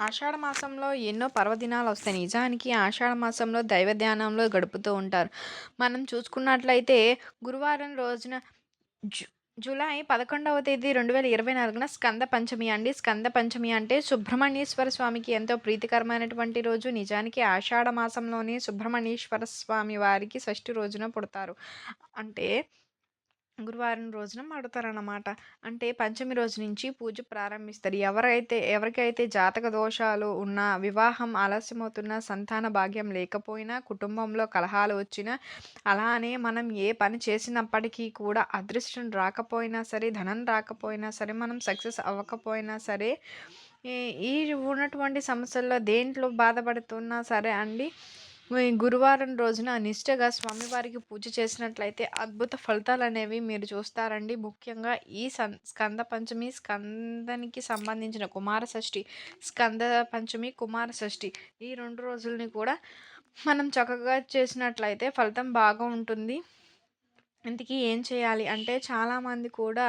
ఆషాఢ మాసంలో ఎన్నో పర్వదినాలు వస్తాయి. నిజానికి ఆషాఢ మాసంలో దైవ ధ్యానంలో గడుపుతూ ఉంటారు. మనం చూసుకున్నట్లయితే గురువారం రోజున జు జూలై పదకొండవ తేదీ రెండు వేల ఇరవై నాలుగున స్కంద పంచమి అండి. స్కంద పంచమి అంటే సుబ్రహ్మణ్యేశ్వర స్వామికి ఎంతో ప్రీతికరమైనటువంటి రోజు. నిజానికి ఆషాఢ మాసంలోనే సుబ్రహ్మణ్యేశ్వర స్వామి వారికి షష్ఠి రోజున పుడతారు. అంటే గురువారం రోజున మడతారన్నమాట అంటే పంచమి రోజు నుంచి పూజ ప్రారంభిస్తారు. ఎవరైతే ఎవరికైతే జాతక దోషాలు ఉన్నా వివాహం ఆలస్యమవుతున్నా సంతాన భాగ్యం లేకపోయినా కుటుంబంలో కలహాలు వచ్చినా అలానే మనం ఏ పని చేసినప్పటికీ కూడా అదృష్టం రాకపోయినా సరే ధనం రాకపోయినా సరే మనం సక్సెస్ అవ్వకపోయినా సరే ఈ ఉన్నటువంటి సమస్యల్లో దేంట్లో బాధపడుతున్నా సరే అండి గురువారం రోజున నిష్టగా స్వామివారికి పూజ చేసినట్లయితే అద్భుత ఫలితాలు అనేవి మీరు చూస్తారండి. ముఖ్యంగా ఈ సన్ స్కంద పంచమి స్కందనికి సంబంధించిన కుమార షష్ఠి స్కంద పంచమి కుమార షష్ఠి ఈ రెండు రోజుల్ని కూడా మనం చక్కగా చేసినట్లయితే ఫలితం బాగా ఉంటుంది. ఇంతకీ ఏం చేయాలి? అంటే చాలామంది కూడా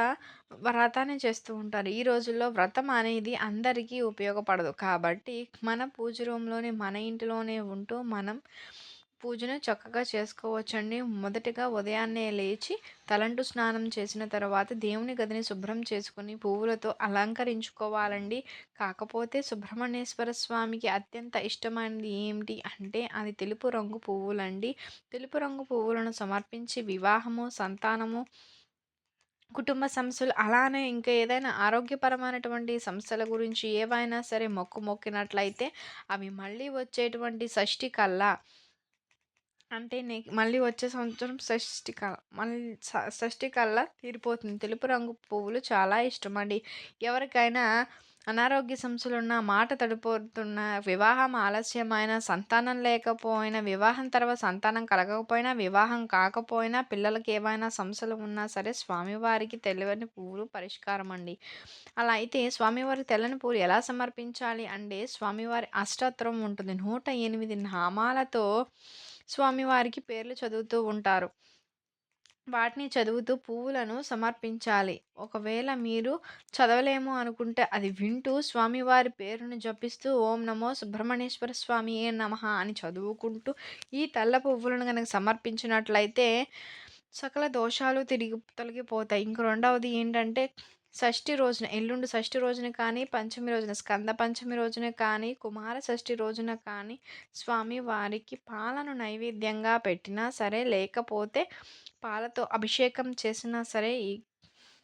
వ్రతాన్ని చేస్తూ ఉంటారు. ఈ రోజుల్లో వ్రతం అనేది అందరికీ ఉపయోగపడదు. కాబట్టి మన పూజ రూమ్లోనే మన ఇంటిలోనే ఉంటూ మనం పూజను చక్కగా చేసుకోవచ్చండి. మొదటిగా ఉదయాన్నే లేచి తలంటు స్నానం చేసిన తర్వాత దేవుని గదిని శుభ్రం చేసుకుని పువ్వులతో అలంకరించుకోవాలండి. కాకపోతే సుబ్రహ్మణ్యేశ్వర స్వామికి అత్యంత ఇష్టమైనది ఏమిటి అంటే అది తెలుపు రంగు పువ్వులండి. తెలుపు రంగు పువ్వులను సమర్పించి వివాహము సంతానము కుటుంబ సమస్యలు అలానే ఇంకా ఏదైనా ఆరోగ్యపరమైనటువంటి సమస్యల గురించి ఏవైనా సరే మొక్కు మొక్కినట్లయితే అవి మళ్ళీ వచ్చేటువంటి షష్ఠి కల్లా అంటే నే మళ్ళీ వచ్చే సంవత్సరం షష్ఠి కల్లా మళ్ళీ షష్ఠి కల్లా తీరిపోతుంది. తెలుపు రంగు పువ్వులు చాలా ఇష్టం అండి. ఎవరికైనా అనారోగ్య సమస్యలున్న మాట తడిపోతున్న వివాహం ఆలస్యమైన సంతానం లేకపోయినా వివాహం తర్వాత సంతానం కలగకపోయినా వివాహం కాకపోయినా పిల్లలకి ఏవైనా సమస్యలు ఉన్నా సరే స్వామివారికి తెల్లని పువ్వులు పరిష్కారం అండి. అలా అయితే స్వామివారి తెల్లని పువ్వులు ఎలా సమర్పించాలి అంటే స్వామివారి అష్టోత్తరం ఉంటుంది. నూట ఎనిమిది నామాలతో స్వామివారికి పేర్లు చదువుతూ ఉంటారు. వాటిని చదువుతూ పువ్వులను సమర్పించాలి. ఒకవేళ మీరు చదవలేము అనుకుంటే అది వింటూ స్వామివారి పేరును జపిస్తూ ఓం నమో సుబ్రహ్మణ్యేశ్వర స్వామి ఏ నమ అని చదువుకుంటూ ఈ తెల్ల పువ్వులను కనుక సమర్పించినట్లయితే సకల దోషాలు తిరిగి తొలగిపోతాయి. ఇంక రెండవది ఏంటంటే షష్ఠి రోజున ఎల్లుండి షష్ఠి రోజున కానీ పంచమి రోజున స్కంద పంచమి రోజున కానీ కుమార షష్ఠి రోజున కానీ స్వామి వారికి పాలను నైవేద్యంగా పెట్టినా సరే లేకపోతే పాలతో అభిషేకం చేసినా సరే ఈ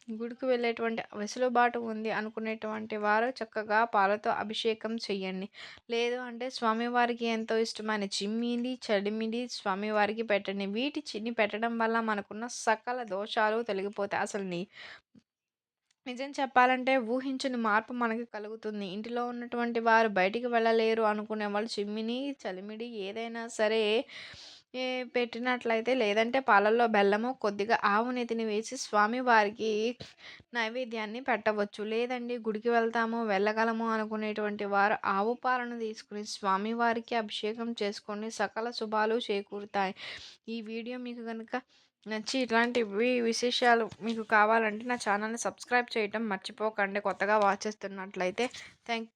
గుడికి వెళ్ళేటువంటి వెసులుబాటు ఉంది అనుకునేటువంటి వారు చక్కగా పాలతో అభిషేకం చెయ్యండి లేదు అంటే స్వామివారికి ఎంతో ఇష్టమైన చిమ్మిడి చడిమిడి స్వామివారికి పెట్టండి. వీటి చిన్ని పెట్టడం వల్ల మనకున్న సకల దోషాలు తొలగిపోతాయి. అసలు నీ నిజం చెప్పాలంటే ఊహించని మార్పు మనకి కలుగుతుంది. ఇంటిలో ఉన్నటువంటి వారు బయటికి వెళ్ళలేరు అనుకునే వాళ్ళు చిమ్మిని చలిమిడి ఏదైనా సరే ఏ పెట్టినట్లయితే లేదంటే పాలల్లో బెల్లము కొద్దిగా ఆవు నెతిని వేసి స్వామి వారికి నైవేద్యాన్ని పెట్టవచ్చు. లేదండి గుడికి వెళ్తాము వెళ్ళగలము అనుకునేటువంటి వారు ఆవు పాలను తీసుకుని స్వామివారికి అభిషేకం చేసుకొని సకల శుభాలు చేకూరుతాయి. ఈ వీడియో మీకు కనుక నచ్చి ఇట్లాంటివి విశేషాలు మీకు కావాలంటే నా ఛానల్ని సబ్స్క్రైబ్ చేయటం మర్చిపోకండి. కొత్తగా వాచ్ చేస్తున్నట్లయితే థ్యాంక్